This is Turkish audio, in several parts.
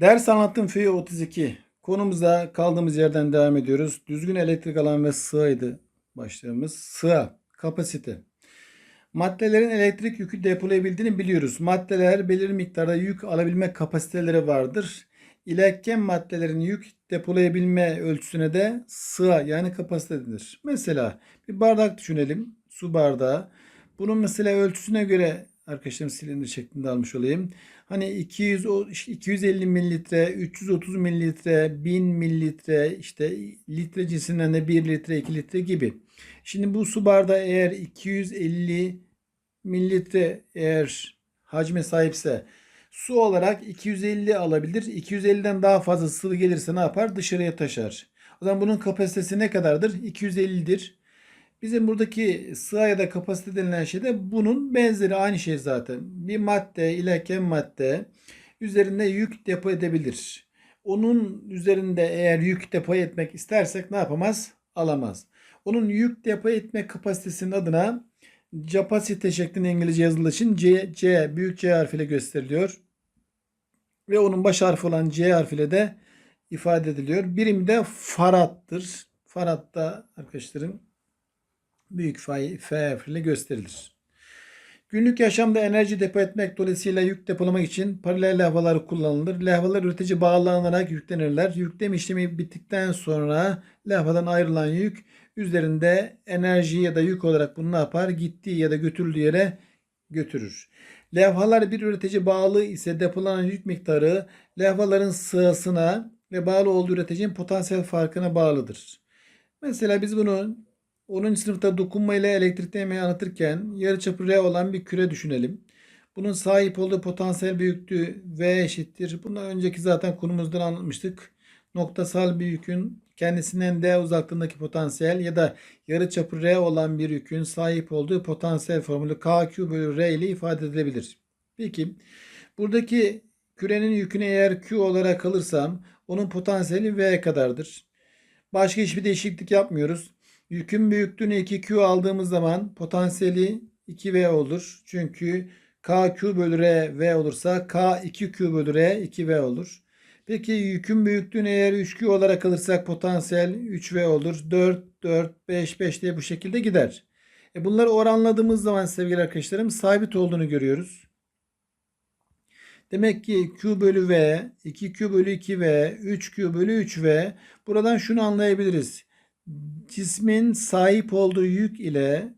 Ders anlattım Fİ 32. Konumuza kaldığımız yerden devam ediyoruz. Düzgün elektrik alan ve sığaydı başlığımız. Sığa, kapasite. Maddelerin elektrik yükü depolayabildiğini biliyoruz. Maddeler belirli miktarda yük alabilme kapasiteleri vardır. İletken maddelerin yük depolayabilme ölçüsüne de sığa yani kapasite denir. Mesela bir bardak düşünelim. Su bardağı. Bunun mesela ölçüsüne göre arkadaşlarım silindir şeklinde almış olayım. Hani 200 o- 250 mililitre, 330 mililitre, 1000 mililitre, işte litre cinsinden de 1 litre, 2 litre gibi. Şimdi bu su bardağı eğer 250 mililitre eğer hacme sahipse su olarak 250 alabilir. 250'den daha fazla sıvı gelirse ne yapar? Dışarıya taşar. O zaman bunun kapasitesi ne kadardır? 250'dir. Bizim buradaki sığa ya da kapasite denilen şey de bunun benzeri aynı şey zaten. Bir madde, iletken madde üzerinde yük depo edebilir. Onun üzerinde eğer yük depo etmek istersek ne yapamaz? Alamaz. Onun yük depo etme kapasitesinin adına capacite şeklinde İngilizce yazıldığı için C, C büyük C harfiyle gösteriliyor. Ve onun baş harfi olan C harfiyle de ifade ediliyor. Birimi de farattır. Farad da arkadaşlarım büyük F, harfiyle gösterilir. Günlük yaşamda enerji depo etmek dolayısıyla yük depolamak için paralel levhalar kullanılır. Levhalar üretici bağlanarak yüklenirler. Yükleme işlemi bittikten sonra levhadan ayrılan yük üzerinde enerji ya da yük olarak bunu ne yapar? Gittiği ya da götürüldüğü yere götürür. Levhalar bir üretici bağlı ise depolanan yük miktarı levhaların sığasına ve bağlı olduğu üreticinin potansiyel farkına bağlıdır. Mesela biz bunu 10. sınıfta dokunma ile elektriklemeyi anlatırken yarıçapı R olan bir küre düşünelim. Bunun sahip olduğu potansiyel büyüklüğü V eşittir. Bundan önceki zaten konumuzdan anlatmıştık. Noktasal bir yükün kendisinden D uzaklığındaki potansiyel ya da yarıçapı R olan bir yükün sahip olduğu potansiyel formülü KQ bölü R ile ifade edilebilir. Peki buradaki kürenin yükünü eğer Q olarak alırsam onun potansiyeli V kadardır. Başka hiçbir değişiklik yapmıyoruz. Yükün büyüklüğünü 2Q aldığımız zaman potansiyeli 2V olur. Çünkü KQ bölü R V olursa K 2Q bölü R 2V olur. Peki yükün büyüklüğünü eğer 3Q olarak alırsak potansiyel 3V olur. 4, 4, 5, 5 diye bu şekilde gider. E bunları oranladığımız zaman sevgili arkadaşlarım sabit olduğunu görüyoruz. Demek ki Q bölü V, 2Q bölü 2V, 3Q bölü 3V. Buradan şunu anlayabiliriz cismin sahip olduğu yük ile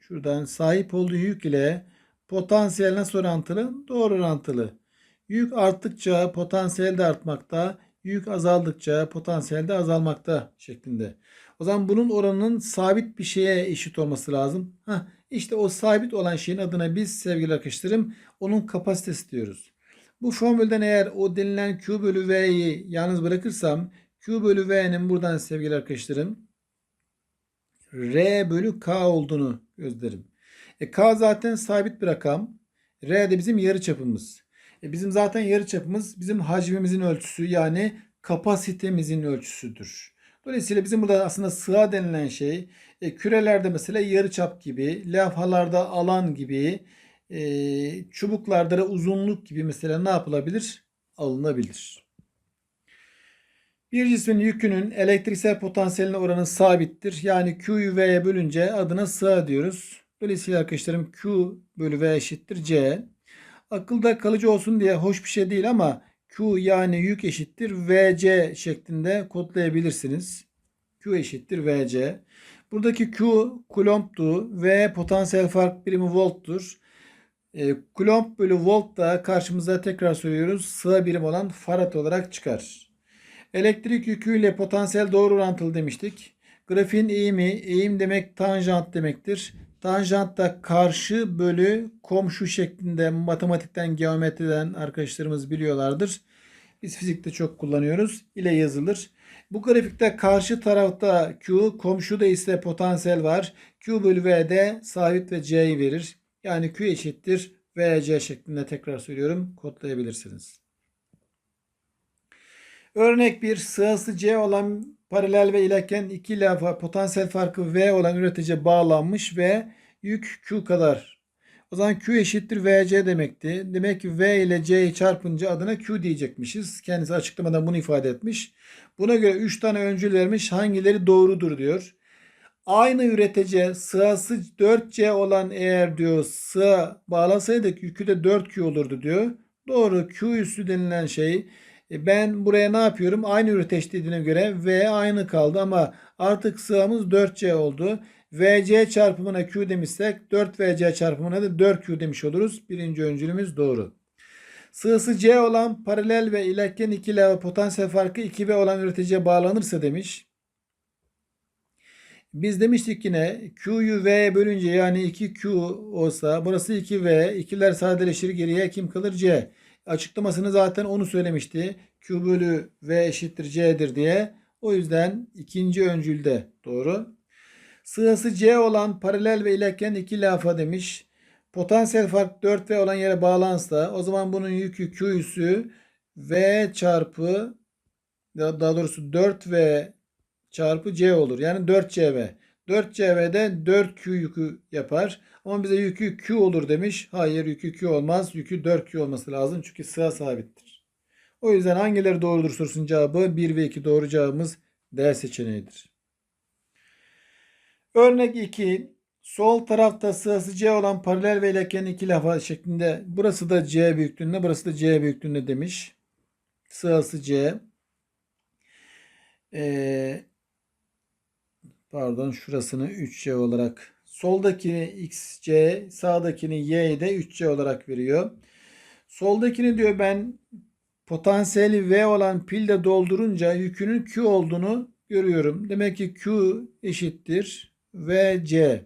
şuradan sahip olduğu yük ile potansiyel nasıl orantılı? Doğru orantılı. Yük arttıkça potansiyel de artmakta, yük azaldıkça potansiyel de azalmakta şeklinde. O zaman bunun oranının sabit bir şeye eşit olması lazım. Heh, işte o sabit olan şeyin adına biz sevgili arkadaşlarım onun kapasitesi diyoruz. Bu formülden eğer o denilen Q bölü V'yi yalnız bırakırsam Q bölü V'nin buradan sevgili arkadaşlarım R bölü K olduğunu gözlerim. E, K zaten sabit bir rakam. R de bizim yarı çapımız. E, bizim zaten yarı çapımız bizim hacmimizin ölçüsü yani kapasitemizin ölçüsüdür. Dolayısıyla bizim burada aslında sığa denilen şey e, kürelerde mesela yarı çap gibi, levhalarda alan gibi, e, çubuklarda da uzunluk gibi mesela ne yapılabilir? Alınabilir. Bir cismin yükünün elektriksel potansiyeline oranı sabittir. Yani Q'yu V'ye bölünce adına sığa diyoruz. Dolayısıyla arkadaşlarım Q bölü V eşittir C. Akılda kalıcı olsun diye hoş bir şey değil ama Q yani yük eşittir VC şeklinde kodlayabilirsiniz. Q eşittir VC. Buradaki Q kulomptu V potansiyel fark birimi volttur. E, kulomb bölü volt da karşımıza tekrar söylüyoruz sığa birim olan farad olarak çıkar. Elektrik yüküyle potansiyel doğru orantılı demiştik. Grafiğin eğimi, eğim demek tanjant demektir. Tanjant da karşı bölü komşu şeklinde matematikten, geometriden arkadaşlarımız biliyorlardır. Biz fizikte çok kullanıyoruz. ile yazılır. Bu grafikte karşı tarafta Q, komşuda ise potansiyel var. Q bölü V'de sabit ve C'yi verir. Yani Q eşittir VC şeklinde tekrar söylüyorum. Kodlayabilirsiniz. Örnek bir sığası C olan paralel ve iletken iki levha potansiyel farkı V olan üretici bağlanmış ve yük Q kadar. O zaman Q eşittir VC demekti. Demek ki V ile C'yi çarpınca adına Q diyecekmişiz. Kendisi açıklamadan bunu ifade etmiş. Buna göre 3 tane öncül vermiş. Hangileri doğrudur diyor. Aynı üretece sığası 4C olan eğer diyor sığ bağlasaydık yükü de 4Q olurdu diyor. Doğru Q üssü denilen şey e, ben buraya ne yapıyorum? Aynı üreteç dediğine göre V aynı kaldı ama artık sığamız 4C oldu. VC çarpımına Q demişsek 4VC çarpımına da 4Q demiş oluruz. Birinci öncülümüz doğru. Sığısı C olan paralel ve iletken ikili potansiyel farkı 2V olan üreticiye bağlanırsa demiş. Biz demiştik yine Q'yu V'ye bölünce yani 2Q olsa burası 2V. ikiler sadeleşir geriye kim kalır? C. Açıklamasını zaten onu söylemişti. Q bölü V eşittir C'dir diye. O yüzden ikinci öncülde doğru. Sığası C olan paralel ve iletken iki lafa demiş. Potansiyel fark 4V olan yere bağlansa o zaman bunun yükü Q üssü V çarpı daha doğrusu 4V çarpı C olur. Yani 4CV. 4CV'de 4Q yükü yapar. Ama bize yükü Q olur demiş. Hayır yükü Q olmaz. Yükü 4Q olması lazım. Çünkü sıra sabittir. O yüzden hangileri doğrudur sorusunun cevabı 1 ve 2 doğru cevabımız D seçeneğidir. Örnek 2. Sol tarafta sırası C olan paralel ve iletken iki lafa şeklinde. Burası da C büyüklüğünde, burası da C büyüklüğünde demiş. Sırası C. Ee, pardon şurasını 3C olarak soldakini XC sağdakini Y de 3C olarak veriyor. Soldakini diyor ben potansiyeli V olan pilde doldurunca yükünün Q olduğunu görüyorum. Demek ki Q eşittir VC.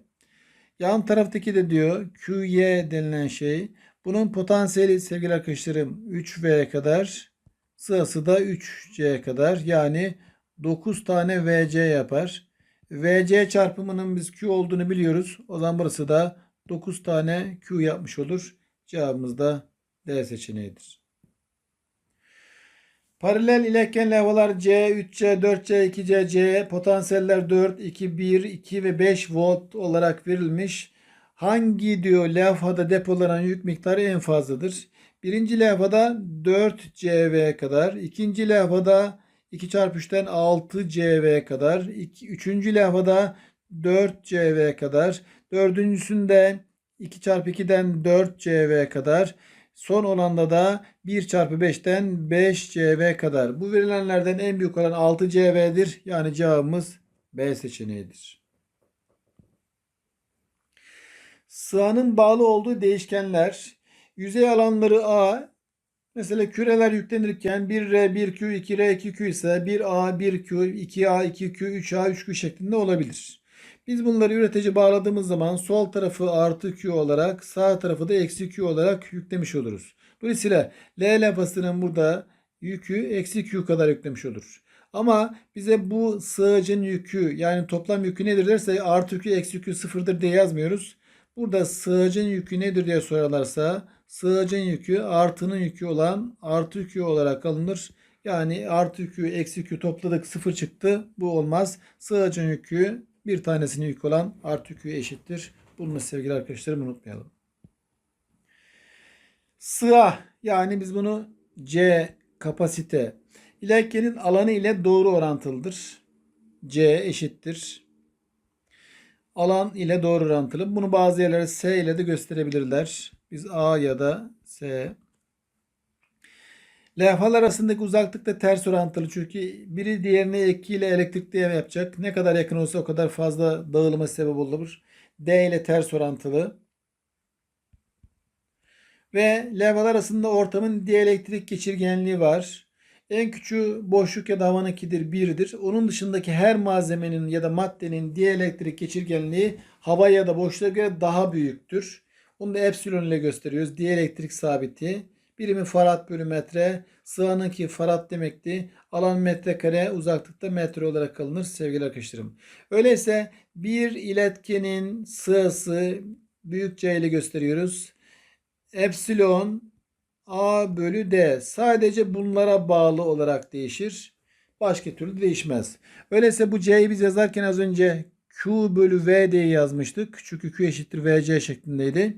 Yan taraftaki de diyor QY denilen şey. Bunun potansiyeli sevgili arkadaşlarım 3V kadar. Sırası da 3C kadar. Yani 9 tane VC yapar. VC çarpımının biz Q olduğunu biliyoruz. O zaman burası da 9 tane Q yapmış olur. Cevabımız da D seçeneğidir. Paralel iletken levhalar C, 3C, 4C, 2C, C potansiyeller 4, 2, 1, 2 ve 5 volt olarak verilmiş. Hangi diyor levhada depolanan yük miktarı en fazladır? Birinci levhada 4 CV kadar. ikinci levhada 2 çarpı 3'ten 6 CV kadar. İki, üçüncü levhada 4 CV kadar. Dördüncüsünde 2 çarpı 2'den 4 CV kadar. Son olanda da 1 çarpı 5'ten 5 CV kadar. Bu verilenlerden en büyük olan 6 CV'dir. Yani cevabımız B seçeneğidir. Sığanın bağlı olduğu değişkenler yüzey alanları A mesela küreler yüklenirken 1R, 1Q, 2R, 2Q ise 1A, 1Q, 2A, 2Q, 3A, 3Q şeklinde olabilir. Biz bunları üretici bağladığımız zaman sol tarafı artı Q olarak sağ tarafı da eksi Q olarak yüklemiş oluruz. Dolayısıyla L lafasının burada yükü eksi Q kadar yüklemiş olur. Ama bize bu sığacın yükü yani toplam yükü nedir derse artı Q eksi Q sıfırdır diye yazmıyoruz. Burada sığacın yükü nedir diye sorarlarsa sığacın yükü artının yükü olan artı Q olarak alınır. Yani artı Q eksi Q topladık sıfır çıktı. Bu olmaz. Sığacın yükü bir tanesini yük olan artı Q eşittir. Bunu sevgili arkadaşlarım unutmayalım. Sığa yani biz bunu C kapasite iletkenin alanı ile doğru orantılıdır. C eşittir. Alan ile doğru orantılı. Bunu bazı yerlere S ile de gösterebilirler. Biz A ya da S. Levhalar arasındaki uzaklık da ters orantılı. Çünkü biri diğerine ekiyle elektrik değer yapacak. Ne kadar yakın olsa o kadar fazla dağılıma sebep olur. D ile ters orantılı. Ve levhalar arasında ortamın dielektrik geçirgenliği var. En küçüğü boşluk ya da havanınkidir birdir. Onun dışındaki her malzemenin ya da maddenin dielektrik geçirgenliği hava ya da boşluğa göre daha büyüktür. Bunu da epsilon ile gösteriyoruz. Dielektrik sabiti. Birimi farad bölü metre. Sığanınki farad demekti. Alan metrekare uzaklıkta metre olarak alınır sevgili arkadaşlarım. Öyleyse bir iletkenin sığası büyük C ile gösteriyoruz. Epsilon A bölü D sadece bunlara bağlı olarak değişir. Başka türlü değişmez. Öyleyse bu C'yi biz yazarken az önce Q bölü V diye yazmıştık. Çünkü Q eşittir VC şeklindeydi.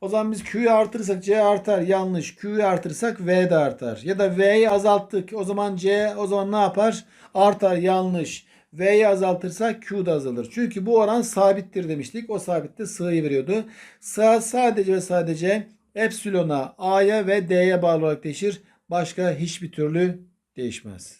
O zaman biz Q'yu artırırsak C artar. Yanlış. Q'yu artırırsak V de artar. Ya da V'yi azalttık. O zaman C o zaman ne yapar? Artar. Yanlış. V'yi azaltırsak Q da azalır. Çünkü bu oran sabittir demiştik. O sabitte sığıyı veriyordu. Sığ sadece ve sadece epsilona, A'ya ve D'ye bağlı olarak değişir. Başka hiçbir türlü değişmez.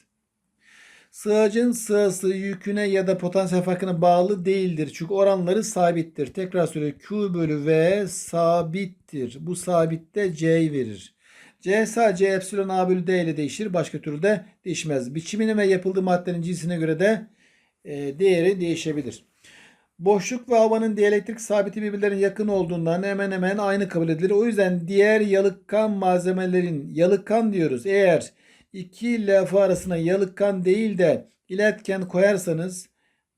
Sığacın sığası yüküne ya da potansiyel farkına bağlı değildir. Çünkü oranları sabittir. Tekrar söylüyorum. Q bölü V sabittir. Bu sabitte C'yi verir. C sadece epsilon A bölü D ile değişir. Başka türlü de değişmez. Biçimine ve yapıldığı maddenin cinsine göre de e, değeri değişebilir. Boşluk ve havanın diyelektrik sabiti birbirlerine yakın olduğundan hemen hemen aynı kabul edilir. O yüzden diğer yalıtkan malzemelerin yalıtkan diyoruz. Eğer iki lafı arasına yalıtkan değil de iletken koyarsanız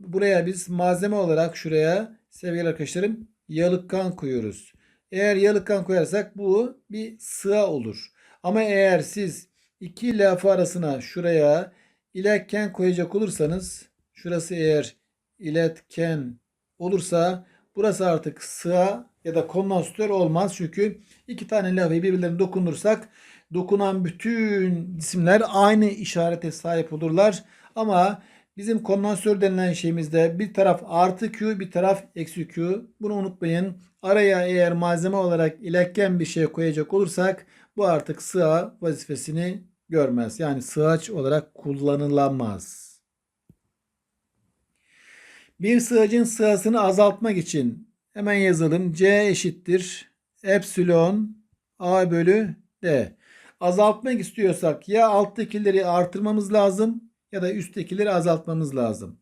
buraya biz malzeme olarak şuraya sevgili arkadaşlarım yalıtkan koyuyoruz. Eğer yalıtkan koyarsak bu bir sığa olur. Ama eğer siz iki lafı arasına şuraya iletken koyacak olursanız şurası eğer iletken olursa burası artık sığa ya da kondansatör olmaz. Çünkü iki tane lafayı birbirlerine dokunursak dokunan bütün cisimler aynı işarete sahip olurlar. Ama bizim kondansatör denilen şeyimizde bir taraf artı Q bir taraf eksi Q. Bunu unutmayın. Araya eğer malzeme olarak iletken bir şey koyacak olursak bu artık sığa vazifesini görmez. Yani sığaç olarak kullanılamaz. Bir sığacın sığasını azaltmak için hemen yazalım. C eşittir epsilon A bölü D. Azaltmak istiyorsak ya alttakileri artırmamız lazım ya da üsttekileri azaltmamız lazım.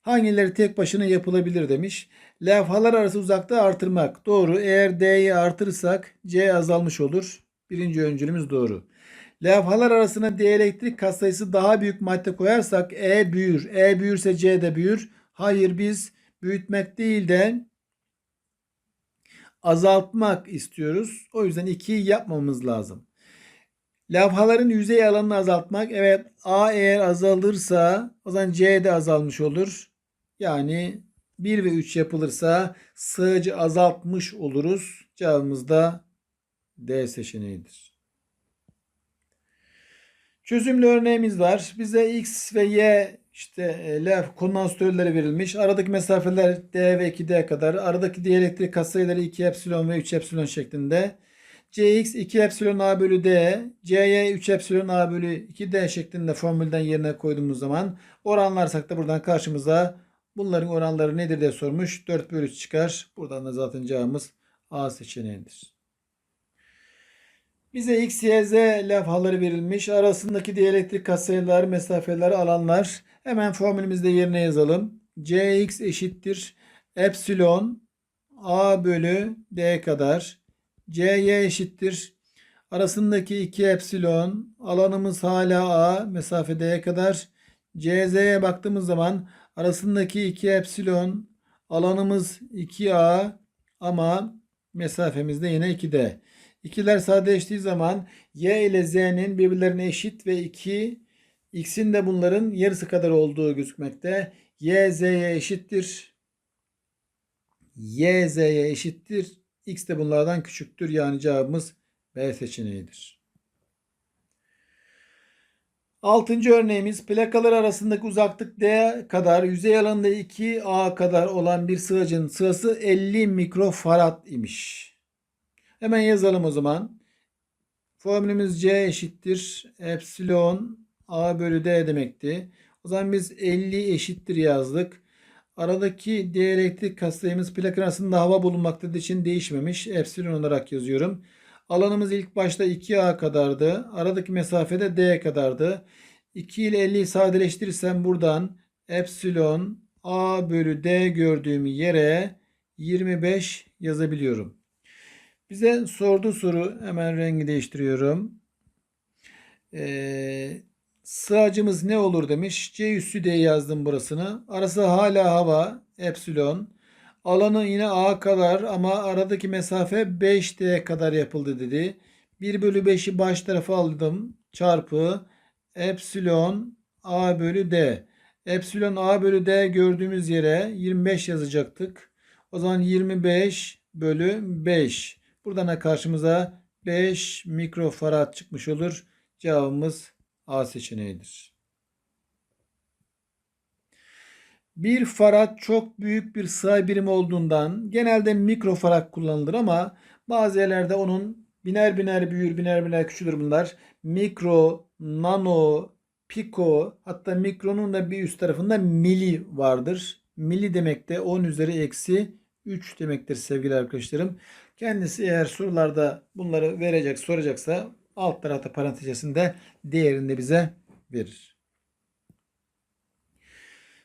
Hangileri tek başına yapılabilir demiş. Levhalar arası uzaklığı artırmak. Doğru. Eğer D'yi artırırsak C azalmış olur. Birinci öncülümüz doğru. Levhalar arasına dielektrik katsayısı daha büyük madde koyarsak E büyür. E büyürse C de büyür. Hayır biz büyütmek değil de azaltmak istiyoruz. O yüzden 2'yi yapmamız lazım. Levhaların yüzey alanını azaltmak. Evet A eğer azalırsa o zaman C de azalmış olur. Yani 1 ve 3 yapılırsa sığacı azaltmış oluruz. Cevabımız da D seçeneğidir. Çözümlü örneğimiz var. Bize X ve Y işte e, lef kondansatörleri verilmiş. Aradaki mesafeler D ve 2D kadar. Aradaki dielektrik katsayıları 2 epsilon ve 3 epsilon şeklinde. Cx 2 epsilon A bölü D, C'ye 3 epsilon A bölü 2D şeklinde formülden yerine koyduğumuz zaman oranlarsak da buradan karşımıza bunların oranları nedir diye sormuş. 4 bölü 3 çıkar. Buradan da zaten cevabımız A seçeneğidir. Bize x, y, z levhaları verilmiş. Arasındaki dielektrik katsayılar, mesafeler, alanlar. Hemen formülümüzde yerine yazalım. Cx eşittir epsilon a bölü d kadar. Cy eşittir. Arasındaki 2 epsilon. Alanımız hala a. Mesafe d'ye kadar. cz'ye baktığımız zaman arasındaki 2 epsilon. Alanımız 2a ama mesafemiz de yine 2d. İkiler sadeleştiği zaman y ile z'nin birbirlerine eşit ve 2 x'in de bunların yarısı kadar olduğu gözükmekte. y z'ye eşittir. y z'ye eşittir. X de bunlardan küçüktür. Yani cevabımız B seçeneğidir. Altıncı örneğimiz plakalar arasındaki uzaklık D kadar yüzey alanında 2A kadar olan bir sığacın sığası 50 mikrofarad imiş. Hemen yazalım o zaman. Formülümüz C eşittir. Epsilon A bölü D demekti. O zaman biz 50 eşittir yazdık. Aradaki dielektrik katsayımız plak arasında hava bulunmaktadır için değişmemiş. Epsilon olarak yazıyorum. Alanımız ilk başta 2A kadardı. Aradaki mesafe de D kadardı. 2 ile 50'yi sadeleştirirsem buradan epsilon A bölü D gördüğüm yere 25 yazabiliyorum. Bize sorduğu soru hemen rengi değiştiriyorum. Ee, sığacımız ne olur demiş. C üssü D yazdım burasını. Arası hala hava epsilon. Alanı yine A kadar ama aradaki mesafe 5D kadar yapıldı dedi. 1 bölü 5'i baş tarafa aldım. Çarpı epsilon A bölü D. Epsilon A bölü D gördüğümüz yere 25 yazacaktık. O zaman 25 bölü 5. Buradan da karşımıza 5 mikrofarad çıkmış olur. Cevabımız A seçeneğidir. Bir farad çok büyük bir sığ birim olduğundan genelde mikrofarad kullanılır ama bazı yerlerde onun biner biner büyür, biner biner küçülür bunlar. Mikro, nano, piko hatta mikronun da bir üst tarafında mili vardır. Mili demek de 10 üzeri eksi 3 demektir sevgili arkadaşlarım. Kendisi eğer sorularda bunları verecek soracaksa alt tarafta parantez içerisinde değerini de bize verir.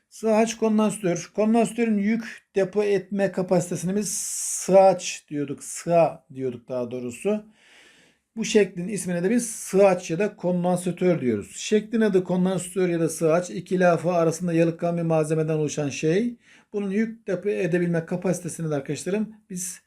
Sığaç kondansatör. Kondansatörün yük depo etme kapasitesini biz sığaç diyorduk. Sığa diyorduk daha doğrusu. Bu şeklin ismine de biz sığaç ya da kondansatör diyoruz. Şeklin adı kondansatör ya da sığaç iki lafı arasında yalıtkan bir malzemeden oluşan şey. Bunun yük depo edebilme kapasitesini de arkadaşlarım biz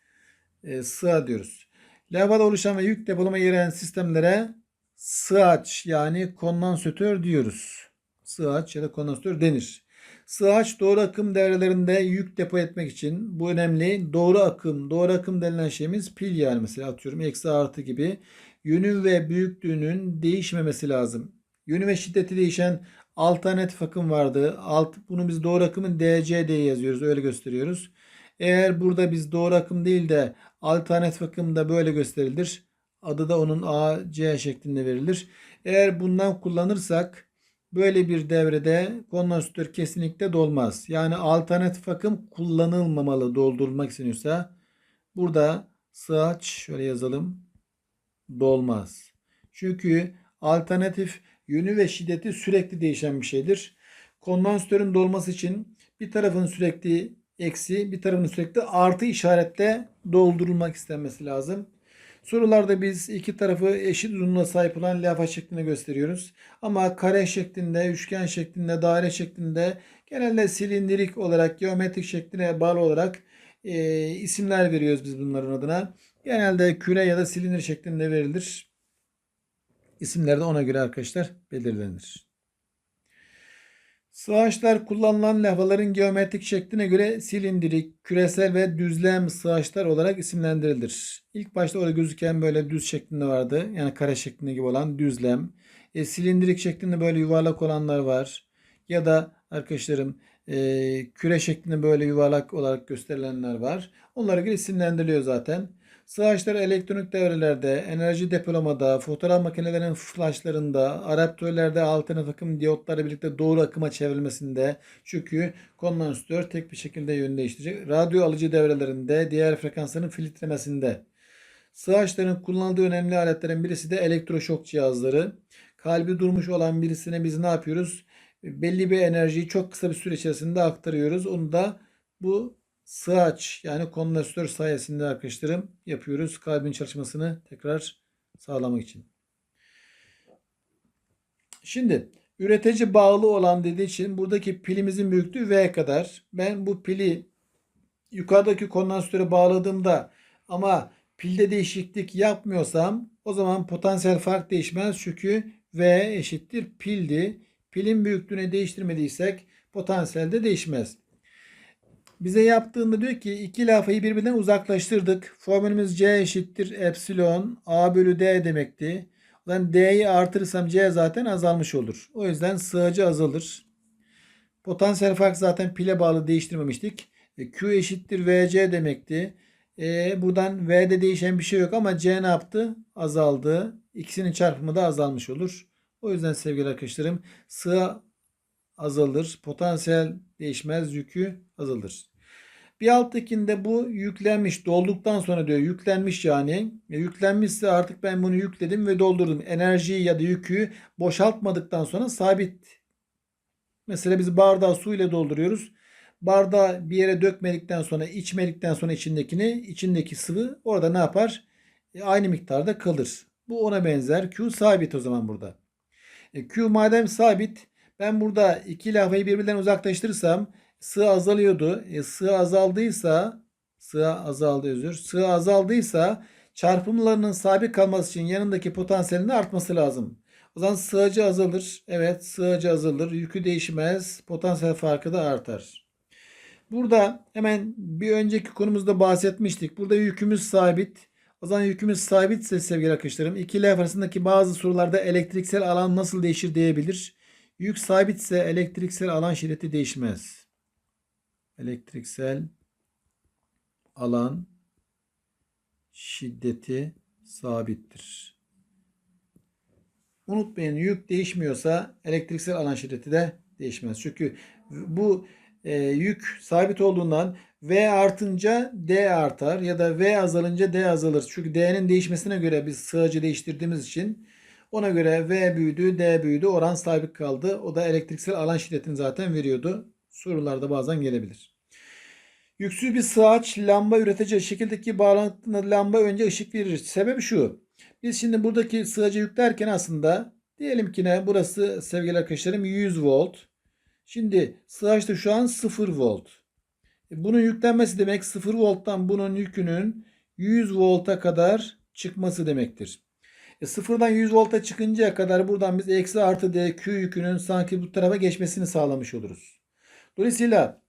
e, sığ diyoruz. Lavada oluşan ve yük depolama yeri sistemlere sığaç yani kondansatör diyoruz. Sığaç ya da kondansatör denir. Sığaç doğru akım devrelerinde yük depo etmek için bu önemli. Doğru akım, doğru akım denilen şeyimiz pil yani mesela atıyorum eksi artı gibi. Yönü ve büyüklüğünün değişmemesi lazım. Yönü ve şiddeti değişen alternatif akım vardı. Alt, bunu biz doğru akımın DC diye yazıyoruz. Öyle gösteriyoruz. Eğer burada biz doğru akım değil de alternatif akım da böyle gösterilir. Adı da onun AC şeklinde verilir. Eğer bundan kullanırsak Böyle bir devrede kondansatör kesinlikle dolmaz. Yani alternatif akım kullanılmamalı doldurulmak isteniyorsa. Burada sığaç şöyle yazalım. Dolmaz. Çünkü alternatif yönü ve şiddeti sürekli değişen bir şeydir. Kondansatörün dolması için bir tarafın sürekli eksi bir tarafın sürekli artı işaretle doldurulmak istenmesi lazım. Sorularda biz iki tarafı eşit uzunluğa sahip olan levha şeklinde gösteriyoruz. Ama kare şeklinde, üçgen şeklinde, daire şeklinde genelde silindirik olarak, geometrik şekline bağlı olarak e, isimler veriyoruz biz bunların adına. Genelde küre ya da silindir şeklinde verilir. İsimler de ona göre arkadaşlar belirlenir. Sığaçlar kullanılan levhaların geometrik şekline göre silindirik, küresel ve düzlem sığaçlar olarak isimlendirilir. İlk başta orada gözüken böyle düz şeklinde vardı. Yani kare şeklinde gibi olan düzlem. E, silindirik şeklinde böyle yuvarlak olanlar var. Ya da arkadaşlarım e, küre şeklinde böyle yuvarlak olarak gösterilenler var. Onlara göre isimlendiriliyor zaten. Sığaçlar elektronik devrelerde, enerji depolamada, fotoğraf makinelerinin flashlarında, adaptörlerde alternatif akım diyotlarla birlikte doğru akıma çevrilmesinde çünkü kondansatör tek bir şekilde yön değiştirecek. Radyo alıcı devrelerinde, diğer frekansların filtrelemesinde. Sığaçların kullanıldığı önemli aletlerin birisi de elektroşok cihazları. Kalbi durmuş olan birisine biz ne yapıyoruz? Belli bir enerjiyi çok kısa bir süre içerisinde aktarıyoruz. Onu da bu sığaç yani kondansatör sayesinde arkadaşlarım yapıyoruz. Kalbin çalışmasını tekrar sağlamak için. Şimdi üretici bağlı olan dediği için buradaki pilimizin büyüklüğü V kadar. Ben bu pili yukarıdaki kondansatöre bağladığımda ama pilde değişiklik yapmıyorsam o zaman potansiyel fark değişmez. Çünkü V eşittir pildi. Pilin büyüklüğünü değiştirmediysek potansiyel de değişmez. Bize yaptığında diyor ki iki lafayı birbirinden uzaklaştırdık. Formülümüz C eşittir epsilon A bölü D demekti. Zaman D'yi artırırsam C zaten azalmış olur. O yüzden sığacı azalır. Potansiyel fark zaten pile bağlı değiştirmemiştik. E, Q eşittir VC demekti. E, buradan V'de değişen bir şey yok ama C ne yaptı? Azaldı. İkisinin çarpımı da azalmış olur. O yüzden sevgili arkadaşlarım sığ azalır. Potansiyel değişmez. Yükü azalır. Bir alttakinde bu yüklenmiş. Dolduktan sonra diyor yüklenmiş yani. E, yüklenmişse artık ben bunu yükledim ve doldurdum. Enerjiyi ya da yükü boşaltmadıktan sonra sabit. Mesela biz bardağı su ile dolduruyoruz. Bardağı bir yere dökmedikten sonra içmedikten sonra içindekini içindeki sıvı orada ne yapar? E, aynı miktarda kalır. Bu ona benzer. Q sabit o zaman burada. E, Q madem sabit ben burada iki lafayı birbirinden uzaklaştırırsam sığ azalıyordu. E, sığ azaldıysa sığ azaldı özür. Sığ azaldıysa çarpımlarının sabit kalması için yanındaki potansiyelinin artması lazım. O zaman sığacı azalır. Evet sığacı azalır. Yükü değişmez. Potansiyel farkı da artar. Burada hemen bir önceki konumuzda bahsetmiştik. Burada yükümüz sabit. O zaman yükümüz sabitse sevgili arkadaşlarım iki laf arasındaki bazı sorularda elektriksel alan nasıl değişir diyebilir. Yük sabitse elektriksel alan şiddeti değişmez. Elektriksel alan şiddeti sabittir. Unutmayın yük değişmiyorsa elektriksel alan şiddeti de değişmez. Çünkü bu e, yük sabit olduğundan V artınca D artar ya da V azalınca D azalır. Çünkü D'nin değişmesine göre biz sığacı değiştirdiğimiz için ona göre V büyüdü, D büyüdü, oran sabit kaldı. O da elektriksel alan şiddetini zaten veriyordu. Sorularda bazen gelebilir. Yüksüz bir sığaç lamba üreteceği şekildeki bağlantılı lamba önce ışık verir. Sebebi şu. Biz şimdi buradaki sığacı yüklerken aslında diyelim ki ne burası sevgili arkadaşlarım 100 volt. Şimdi sığaçta şu an 0 volt. E, Bunun yüklenmesi demek 0 volttan bunun yükünün 100 volta kadar çıkması demektir. E, sıfırdan 100 volta çıkıncaya kadar buradan biz eksi artı D Q yükünün sanki bu tarafa geçmesini sağlamış oluruz. Dolayısıyla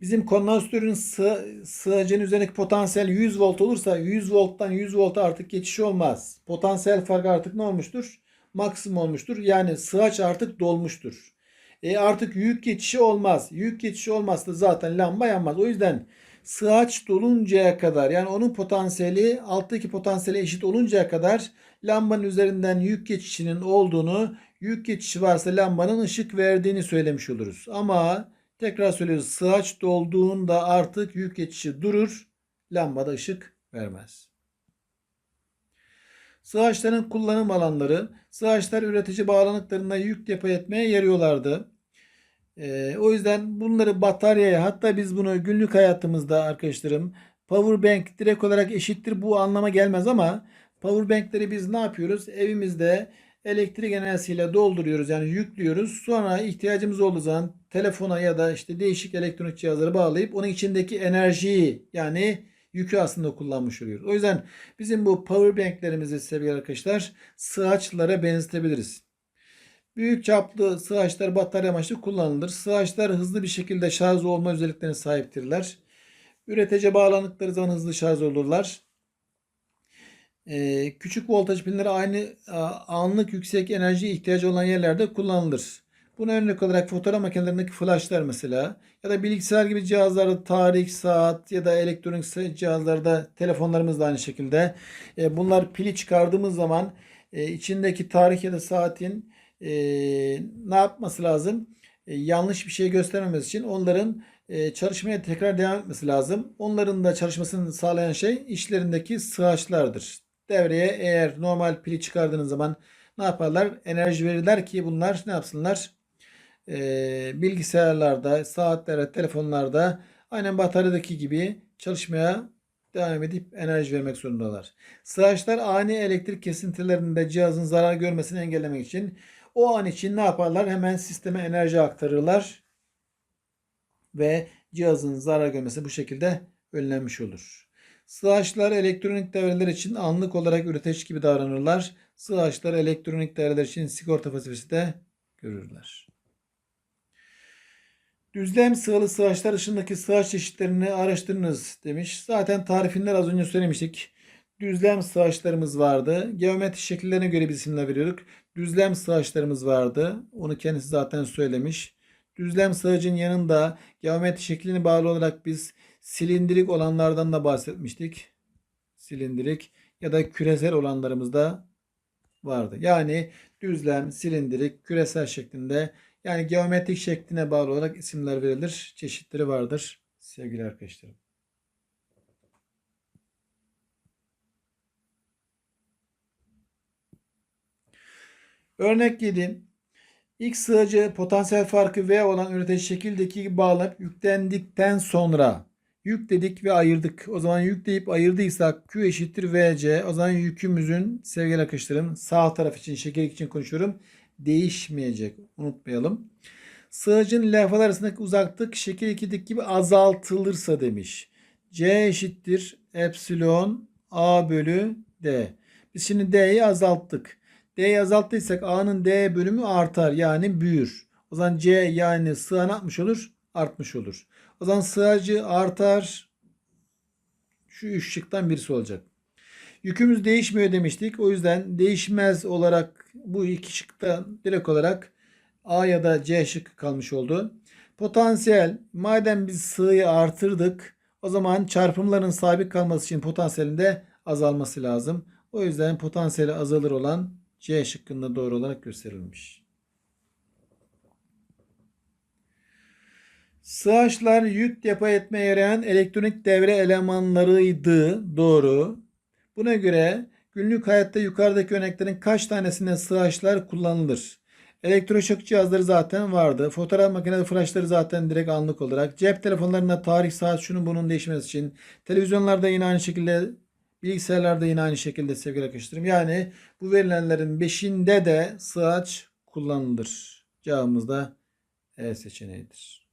bizim kondansatörün sığ, sığacının üzerindeki potansiyel 100 volt olursa 100 volttan 100 volta artık geçiş olmaz. Potansiyel farkı artık ne olmuştur? Maksimum olmuştur. Yani sığaç artık dolmuştur. E artık yük geçişi olmaz. Yük geçişi olmazsa zaten lamba yanmaz. O yüzden sığaç doluncaya kadar yani onun potansiyeli alttaki potansiyeli eşit oluncaya kadar lambanın üzerinden yük geçişinin olduğunu, yük geçişi varsa lambanın ışık verdiğini söylemiş oluruz. Ama tekrar söylüyoruz sığaç dolduğunda artık yük geçişi durur, lambada ışık vermez. Sığaçların kullanım alanları. Sığaçlar üretici bağlanıklarında yük depo etmeye yarıyorlardı. Ee, o yüzden bunları bataryaya hatta biz bunu günlük hayatımızda arkadaşlarım power bank direkt olarak eşittir bu anlama gelmez ama power bankleri biz ne yapıyoruz? Evimizde elektrik enerjisiyle dolduruyoruz yani yüklüyoruz. Sonra ihtiyacımız olduğu zaman telefona ya da işte değişik elektronik cihazları bağlayıp onun içindeki enerjiyi yani yükü aslında kullanmış oluyoruz. O yüzden bizim bu power banklerimizi sevgili arkadaşlar sığaçlara benzetebiliriz. Büyük çaplı sığaçlar batarya amaçlı kullanılır. Sığaçlar hızlı bir şekilde şarj olma özelliklerine sahiptirler. Üretici bağlandıkları zaman hızlı şarj olurlar. Ee, küçük voltaj pilleri aynı anlık yüksek enerji ihtiyacı olan yerlerde kullanılır. Buna örnek olarak fotoğraf makinelerindeki flashlar mesela ya da bilgisayar gibi cihazlarda tarih, saat ya da elektronik cihazlarda telefonlarımız da aynı şekilde. E, bunlar pili çıkardığımız zaman e, içindeki tarih ya da saatin e, ne yapması lazım? E, yanlış bir şey göstermemesi için onların e, çalışmaya tekrar devam etmesi lazım. Onların da çalışmasını sağlayan şey işlerindeki sığaçlardır. Devreye eğer normal pili çıkardığınız zaman ne yaparlar? Enerji verirler ki bunlar ne yapsınlar? E, bilgisayarlarda, saatlerde, telefonlarda aynen bataryadaki gibi çalışmaya devam edip enerji vermek zorundalar. Sığaçlar ani elektrik kesintilerinde cihazın zarar görmesini engellemek için o an için ne yaparlar? Hemen sisteme enerji aktarırlar ve cihazın zarar görmesi bu şekilde önlenmiş olur. Sığaçlar elektronik devreler için anlık olarak üretici gibi davranırlar. Sığaçlar elektronik devreler için sigorta fazifesi de görürler. Düzlem sığalı sığaçlar dışındaki sığaç çeşitlerini araştırınız demiş. Zaten tarifinden az önce söylemiştik. Düzlem sığaçlarımız vardı. Geometri şekillerine göre bir isimler veriyorduk. Düzlem sığaçlarımız vardı. Onu kendisi zaten söylemiş. Düzlem sığacın yanında geometri şekline bağlı olarak biz silindirik olanlardan da bahsetmiştik. Silindirik ya da küresel olanlarımız da vardı. Yani düzlem, silindirik, küresel şeklinde yani geometrik şekline bağlı olarak isimler verilir. Çeşitleri vardır sevgili arkadaşlarım. Örnek 7. X sığacı potansiyel farkı V olan üretici şekildeki gibi bağlanıp yüklendikten sonra yükledik ve ayırdık. O zaman yükleyip ayırdıysak Q eşittir VC. O zaman yükümüzün sevgili arkadaşlarım sağ taraf için şekerlik için konuşuyorum. Değişmeyecek. Unutmayalım. Sığacın levhalar arasındaki uzaklık şekil 2'deki gibi azaltılırsa demiş. C eşittir epsilon A bölü D. Biz şimdi D'yi azalttık. D'yi azalttıysak A'nın D bölümü artar yani büyür. O zaman C yani sığan artmış olur? Artmış olur. O zaman sığacı artar. Şu üç şıktan birisi olacak. Yükümüz değişmiyor demiştik. O yüzden değişmez olarak bu iki şıkta direkt olarak A ya da C şıkkı kalmış oldu. Potansiyel madem biz sığıyı artırdık o zaman çarpımların sabit kalması için potansiyelin de azalması lazım. O yüzden potansiyeli azalır olan C şıkkında doğru olarak gösterilmiş. Sığaçlar yük depo etmeye yarayan elektronik devre elemanlarıydı. Doğru. Buna göre günlük hayatta yukarıdaki örneklerin kaç tanesinde sığaçlar kullanılır? Elektroşok cihazları zaten vardı. Fotoğraf makinesi flaşları zaten direkt anlık olarak. Cep telefonlarında tarih, saat, şunun bunun değişmesi için. Televizyonlarda yine aynı şekilde. Bilgisayarlarda yine aynı şekilde sevgili arkadaşlarım. Yani bu verilenlerin 5'inde de sığaç kullanılır. Cevabımız da E seçeneğidir.